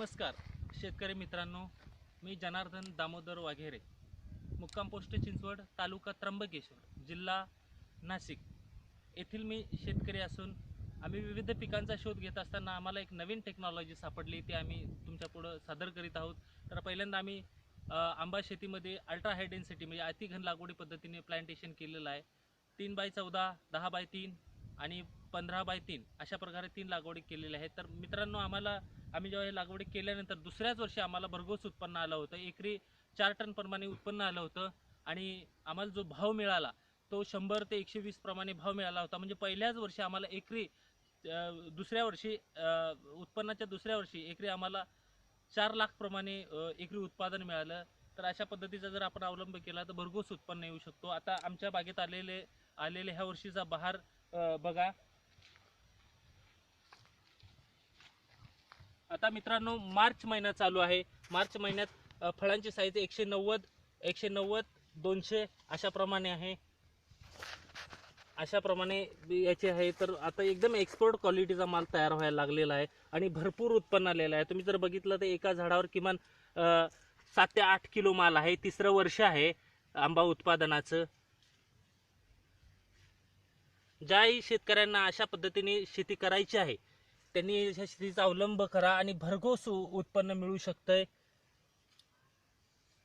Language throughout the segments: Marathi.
नमस्कार शेतकरी मित्रांनो. मी जनार्दन दामोदर वाघेरे. मुक्काम पोस्ट चिंचवड तालुका त्र्यंबकेश्वर जिल्हा नाशिक. येथील मी शेतकरी असून आम्ही विविध पिकांचा शोध घेत असताना आम्हाला एक नवीन टेक्नॉलॉजी सापडली. ती आम्ही तुमच्या पुढं सादर करीत आहोत. तर पहिल्यांदा आम्ही आंबा शेतीमध्ये अल्ट्रा हाय डेन्सिटी म्हणजे अतिघन लागवडी पद्धतीने प्लांटेशन केलेलं आहे. तीन बाय चौदा दहा बाय तीन आणि पंधरा बाय तीन अशा प्रकारे तीन लागवडी केलेल्या आहेत. तर मित्रांनो आम्हाला आम्ही जेव्हा हे लागवडी केल्यानंतर दुसऱ्याच वर्षी आम्हाला भरघोस उत्पन्न आलं होतं. एकरी चार टन प्रमाणे उत्पन्न आलं होतं. आणि आम्हाला जो भाव मिळाला तो शंभर ते एकशे वीस प्रमाणे भाव मिळाला होता. म्हणजे पहिल्याच वर्षी आम्हाला एकरी दुसऱ्या वर्षी उत्पन्नाच्या दुसऱ्या वर्षी एकरी आम्हाला चार लाख प्रमाणे एकरी उत्पादन मिळालं. तर अशा पद्धतीचा जर आपण अवलंब केला तर भरघोस उत्पन्न येऊ शकतो. आता आमच्या बागेत आलेले आलेले ह्या वर्षीचा बहार बघा. आता मित्रांनो मार्च महिना चालू आहे. मार्च महिन्यात फळांची साईज एकशे नव्वद एकशे नव्वद दोनशे अशा प्रमाणे आहे. अशा प्रमाणे याचे आहे. तर आता एकदम एक्सपोर्ट क्वालिटीचा माल तयार व्हायला लागलेला आहे आणि भरपूर उत्पन्न आलेलं आहे. तुम्ही जर बघितलं तर एका झाडावर किमान सात ते आठ किलो माल आहे. तिसरं वर्ष आहे आंबा उत्पादनाचं. ज्याही शेतकऱ्यांना अशा पद्धतीने शेती करायची आहे त्यांनी ह्या शेतीचा अवलंब करा आणि भरघोस उत्पन्न मिळू शकतंय.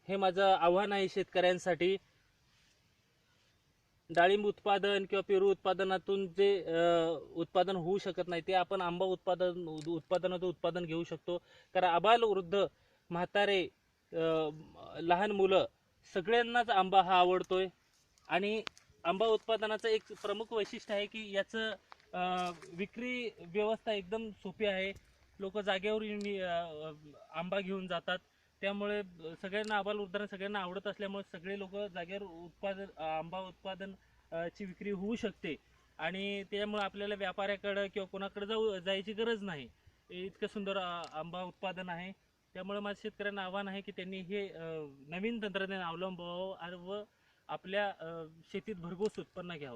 हे माझं आव्हान आहे शेतकऱ्यांसाठी. डाळिंब उत्पादन किंवा पेरू उत्पादनातून जे उत्पादन होऊ शकत नाही ते आपण आंबा उत्पादन उत्पादनातून उत्पादन घेऊ शकतो. कारण आबाल वृद्ध म्हातारे लहान मुलं सगळ्यांनाच आंबा हा आवडतोय. आणि आंबा उत्पादनाचं एक प्रमुख वैशिष्ट्य आहे की याचं विक्री व्यवस्था एकदम सोपी आहे. लोक जागेवर येऊन आंबा घेऊन जातात. त्यामुळे सगळ्यांना आबाल उदाहरण सगळ्यांना आवडत असल्यामुळे सगळे लोक जागेवर उत्पादन आंबा उत्पादन ची विक्री होऊ शकते. आणि त्यामुळे आपल्याला व्यापाऱ्याकडं किंवा कोणाकडे जाऊ जायची गरज नाही. इतकं सुंदर आंबा उत्पादन आहे. त्यामुळे माझ्या शेतकऱ्यांना आव्हान आहे की त्यांनी हे नवीन तंत्रज्ञान अवलंबावं व आपल्या शेतीत भरघोस उत्पन्न घ्यावं.